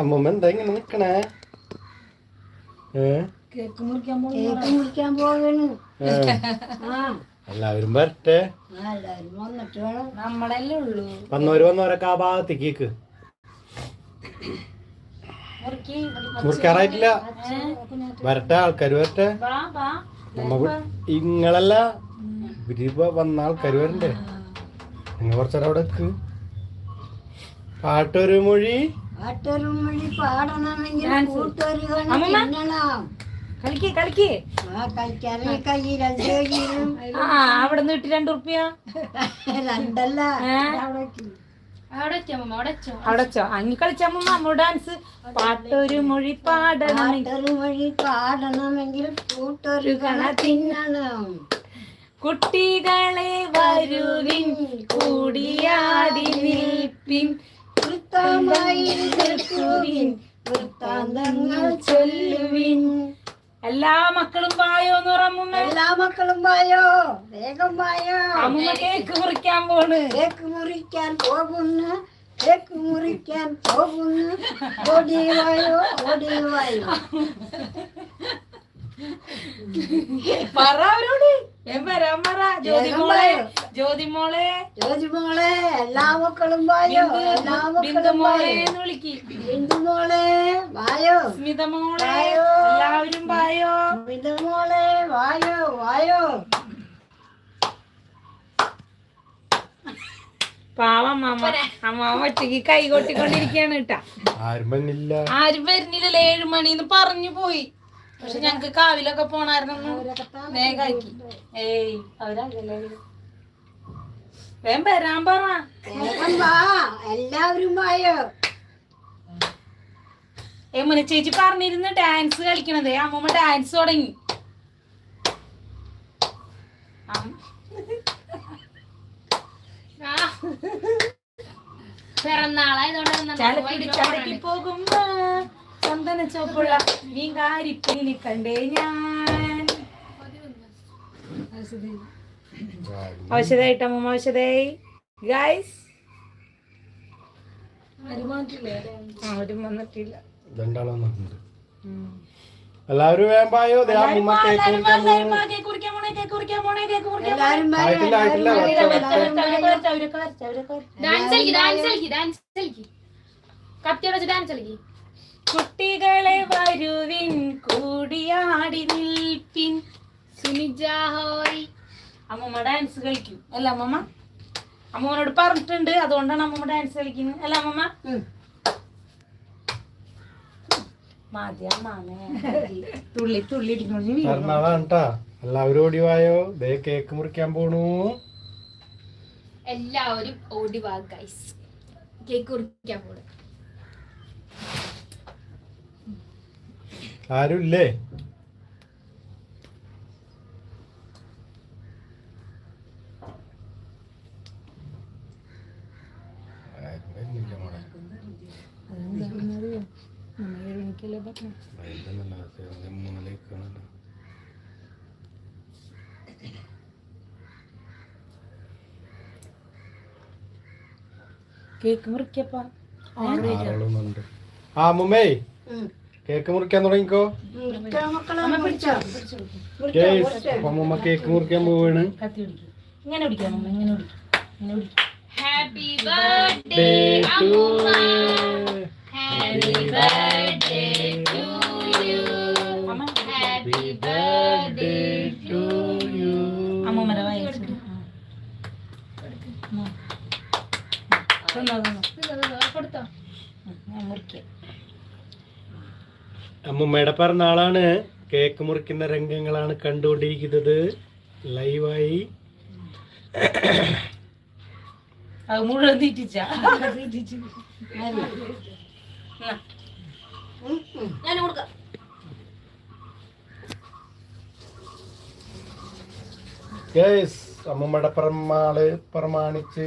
അമ്മമ്മ എന്താ ഇങ്ങനെ നിക്കണേ. എല്ലാവരും വരട്ടെ. വന്നവര് വന്നവരൊക്കെ ആ ഭാഗത്തേക്ക് മുറിക്കാറായിട്ടില്ല. വരട്ടെ ആൾക്കാർ വരട്ടെ. നമ്മ ഇങ്ങളല്ല. ഇവർ ഇപ്പൊ വന്ന ആൾക്കാർ വരണ്ടേ? നിങ്ങൾ കുറച്ചേരം അവിടെ പാട്ടൊരു മൊഴി. പാടണമെങ്കിൽ കളിക്ക് കളിക്ക്. അവിടെ നിന്ന് ഇട്ട് രണ്ടു റുപ്യ രണ്ടല്ല. അവിടെച്ചോ അങ്ങി കളിച്ചമ്മ അമ്മ ഡാൻസ് പാട്ടൊരു മൊഴി പാടണം പാട്ടൊരു മൊഴി പാടണമെങ്കിൽ കൂട്ടൊരു കണ തിന്നണം. കുട്ടികളെ വരുവിൻ കൂടിയാടി നിൽപ്പിൻ. വൃത്തമായി നിൽക്കുവിൻ വൃത്താന്തങ്ങൾ ചൊല്ലുവിൻ. എല്ലാ മക്കളും വായോ എന്ന് പറ എല്ലാ മക്കളും വായോ? വേഗം വായോ? അമ്മ കേക്ക് മുറിക്കാൻ പോണ്. കേക്ക് മുറിക്കാൻ പോകുന്നു. കേക്ക് മുറിക്കാൻ പോകുന്നു. ഓടി വായോ ഓടി വായോ. പറ അവരോട്. ഞാൻ വരാൻ പറ ജ്യോതി മോളെ ജ്യോതി മോളെ ജോജി മോളെ എല്ലാ മക്കളും വായോ? എല്ലാ മക്കളും വായോ? എന്ന് വിളിക്ക്. ബിന്ദു വായോ? സ്മിത മോളെ വായോ. എല്ലാവരും വായോ? ബിന്ദു മോളെ വായോ? വായോ? പാവം അമ്മ അമ്മ ഒറ്റയ്ക്ക് കൈ കൊട്ടിക്കൊണ്ടിരിക്കാണ് കേട്ടാ. ആരും വന്നില്ല. ആരും വരുന്നില്ലല്ലോ? ഏഴു മണിന്ന് പറഞ്ഞു പോയി. പക്ഷെ ഞങ്ങക്ക് കാവിലൊക്കെ പോണായിരുന്നു വേഗാക്കി ഏയ് അവരല്ലേ വരാൻ പറ. എല്ലാവരും വായോ? യമുന ചേച്ചി പറഞ്ഞിരുന്നു ഡാൻസ് കളിക്കണത്. അമ്മമ്മ ഡാൻസ് തുടങ്ങി. ചലക്കി പോകുമ്പോ ചന്ദന ചോപ്പുള്ള വികാരിപ്പിനി കണ്ടേ ഞാൻ. ഔഷധായിട്ട് അമ്മ ഔഷധായി ഗൈസ്. ആരും വന്നിട്ടില്ല? രണ്ടാളും വന്നിട്ടുണ്ട്. എല്ലാവരും വേമ്പായോ ഡാൻസ് ഡാൻസ് ഡാൻസ് ഡാൻസ് കളിക്ക്. കുട്ടികളെ വരുവിൻ കൂടിയാടി നിൽപ്പിൻ. സുനിജ ഹോയ്. അമ്മമ്മ ഡാൻസ് കളിക്കും. അല്ല അമ്മമ്മ? അമ്മമ്മനോട് പറഞ്ഞിട്ടുണ്ട്. അതുകൊണ്ടാണ് അമ്മമ്മ ഡാൻസ് കളിക്കുന്നത്. അല്ല അമ്മമ്മ. തുള്ളി തുള്ളി ഇടിക്കുന്നു പിറന്നാളാണ് ട്ടാ എല്ലാവരും ഓടി വായോ. ദേ കേക്ക് മുറിക്കാൻ പോണു. എല്ലാവരും ഓടിവാ ഗൈസ് കേക്ക് മുറിക്കാൻ പോടും ആരും ഇല്ലേ ആരും വരുന്നില്ല മോളെ. വരുന്നില്ല, അത് മൂലയ്ക്കാണല്ലോ. കേക്ക് മുറിക്കപ്പാ. ആ മുമ്മേ. കേക്ക് മുറിക്കാൻ തുടങ്ങിക്കോ? അമ്മ കേക്ക് മുറിക്കാൻ പോവാണ്. ഇങ്ങനെ പിടിക്കാം ഇങ്ങനെ ഇങ്ങനെ happy birthday happy birthday to you happy Happy birthday to you. അമ്മമ്മയുടെ വയസ്സ് തിന്നോ തിന്നോ കൊടുത്തോ. ഞാൻ മുറിക്കാം. അമ്മുമ്മയുടെ പിറന്നാളാണ്. കേക്ക് മുറിക്കുന്ന രംഗങ്ങളാണ് കണ്ടുകൊണ്ടിരിക്കുന്നത്. ലൈവായി മുഴുവൻ തീറ്റിച്ച. ഞാൻ കൊടുക്കാം. ഗേസ് അമ്മുമ്മയുടെ പിറന്നാൾ പ്രമാണിച്ച്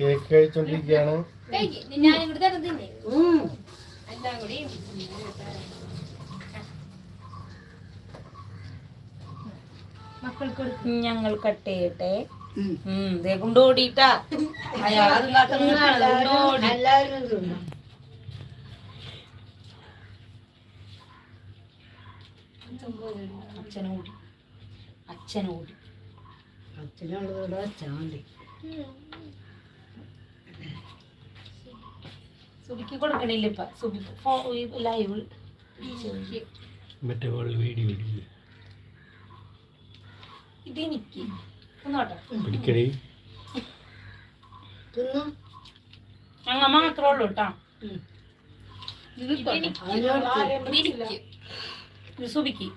കേക്ക് കഴിച്ചോണ്ടിരിക്കുകയാണ്. ഞങ്ങൾ കട്ട് ചെയ്യട്ടെ. കൊണ്ടോടിട്ടാ അയാൾ അച്ഛനോട് ലൈവ് മറ്റേ വീഡിയോ ഇത് എനിക്ക് ഒന്നോട്ടെ പിടിക്കടി. തിന്നു. ഞങ്ങ മാത്രമേ ഉള്ളൂ കേട്ടാ ഇത് അതിനോട് ഇത് സുബിക്ക്.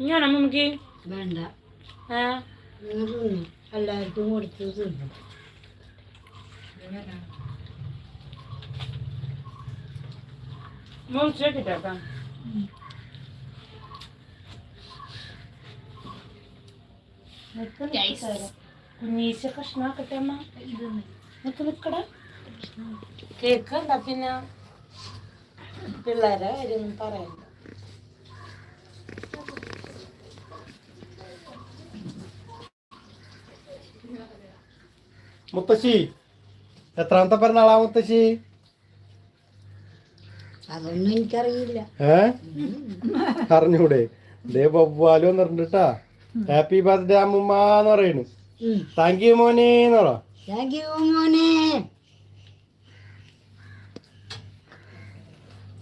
ഇങ്ങനെ നമുക്ക്? വേണ്ട. എല്ലാവർക്കും കൊടുത്തു തിന്നു. മുറിച്ചിട്ടാ കുഞ്ഞീശ കഷ്ണാക്കട്ടെ അമ്മ നിക്ക് നിക്കട കേക്ക് എന്താ പിന്നെ പിള്ളേരെ കാര്യമൊന്നും പറയണ്ട മുത്തശ്ശി എത്രാമത്തെ പിറന്നാളാ മുത്തശ്ശി? അതൊന്നും എനിക്കറിയില്ല. ഏ? അറിഞ്ഞൂടെ? ദേ ബൊവ്വാലും വന്നിട്ടുണ്ടാ ഹാപ്പി ബർത്ത്ഡേ അമ്മുമ്മ എന്ന് പറയുന്നു. താങ്ക് യു മോനെ എന്ന് പറ. താങ്ക് യു മോനെ.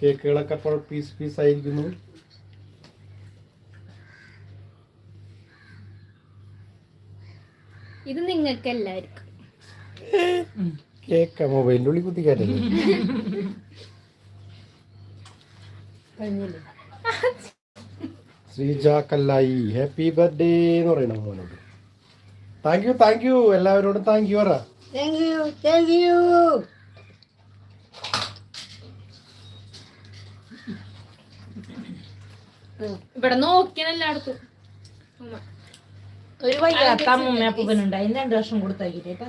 കേക്കുകളൊക്കെ അപ്പോൾ പീസ് പീസ് ആയിരിക്കുന്നു. ഇത് നിങ്ങൾക്ക് എല്ലാവർക്കും കേക്ക മൊബൈലിന്റെ ഉള്ളിൽ കുത്തിക്കാറ്റല്ലേ ശ്രീജ കല്ലായി ഹാപ്പി ബർത്ത്ഡേ എന്ന് പറയണം മോനോട്. താങ്ക് യു താങ്ക് യു എല്ലാവരോടും താങ്ക് യു പറ. താങ്ക് യു താങ്ക് യു ഇവിടെ നോക്കിയാണ് എല്ലായിടത്തും. ഒരു വൈകാത്ത അമ്മൂമ്മ അപ്പൂപ്പനുണ്ട് അതിന് രണ്ടു വർഷം കൊടുത്താക്കിട്ട് കേട്ടോ.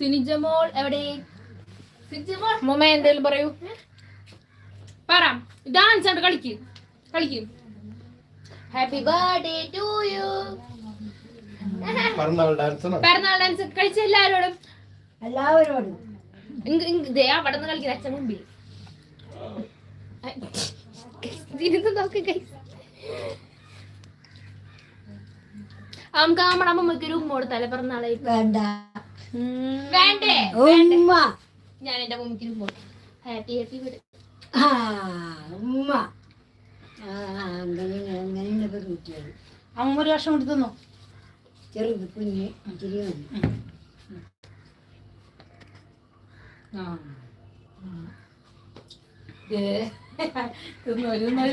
സിനിജമോൾ എവിടെ? സിനിജമോൾ? അമ്മൂമ്മ എന്തേലും പറയൂ. പറ. ഡാൻസ് ആണ് കളിക്ക്. കളിക്ക്. ഹാപ്പി ബർത്ത്ഡേ ടു യു പിറന്നാൾ ഡാൻസ് ആണോ പിറന്നാൾ ഡാൻസ് കളിച്ച എല്ലാവരോടും. എല്ലാവരോടും. ദേ അവിടെ നിന്ന് കളിക്കുന്ന അച്ഛൻ മുമ്പിൽ ഇരുന്ന് നോക്കി നമുക്ക് നമ്മുടെ അമ്മമ്മക്ക് ഒരു ഉമ്മ തല പിറന്നാളെ വേണ്ട. വേണ്ടേ? ഉമ്മ. ഞാൻ എന്റെ മമ്മിക്ക് ഒരു ഉമ്മ ഹാപ്പി ഹാപ്പി ബർത്ത്ഡേ ആ ഉമ്മ. ആ അമ്മ ഒരു വർഷം കൊണ്ട് തിന്നു? ചെറുത് കുഞ്ഞ് ഇച്ചിരി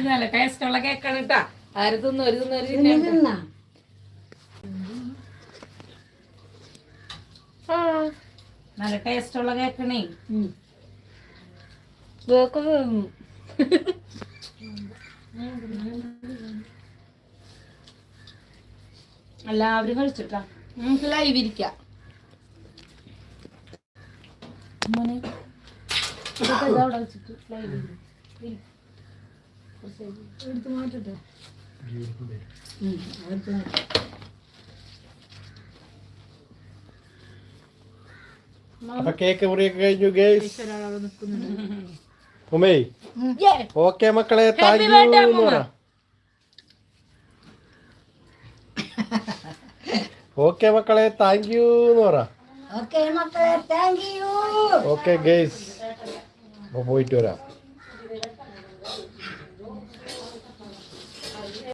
നല്ല ടേസ്റ്റുള്ള കേക്കാണ് കേട്ടാ ആര് തിന്നു ഒരു തിന്നു ഒരു തിന്ന് തിന്നു തിന്നാ നല്ല ടേസ്റ്റുള്ള കേക്കണേ. വേക്ക് തിന്നു എല്ലാവരും കഴിച്ചിട്ടാ? നമുക്ക് ലൈവ് ഇരിക്കാം. അവിടെ വെച്ചിട്ട് ലൈവ് എടുത്ത് മാറ്റട്ടെ ഉം, എടുത്ത് മാറ്റ്. അപ്പൊ കേക്ക് മുറിയൊക്കെ കഴിഞ്ഞു ഗേസ് ഉമേ. ഓക്കെ മക്കളെ താങ്ക് യു എന്ന് പറ. ഓക്കെ മക്കളെ താങ്ക് യു എന്ന് പറ. ഓക്കെ ഗേസ് അപ്പൊ പോയിട്ട് വരാം.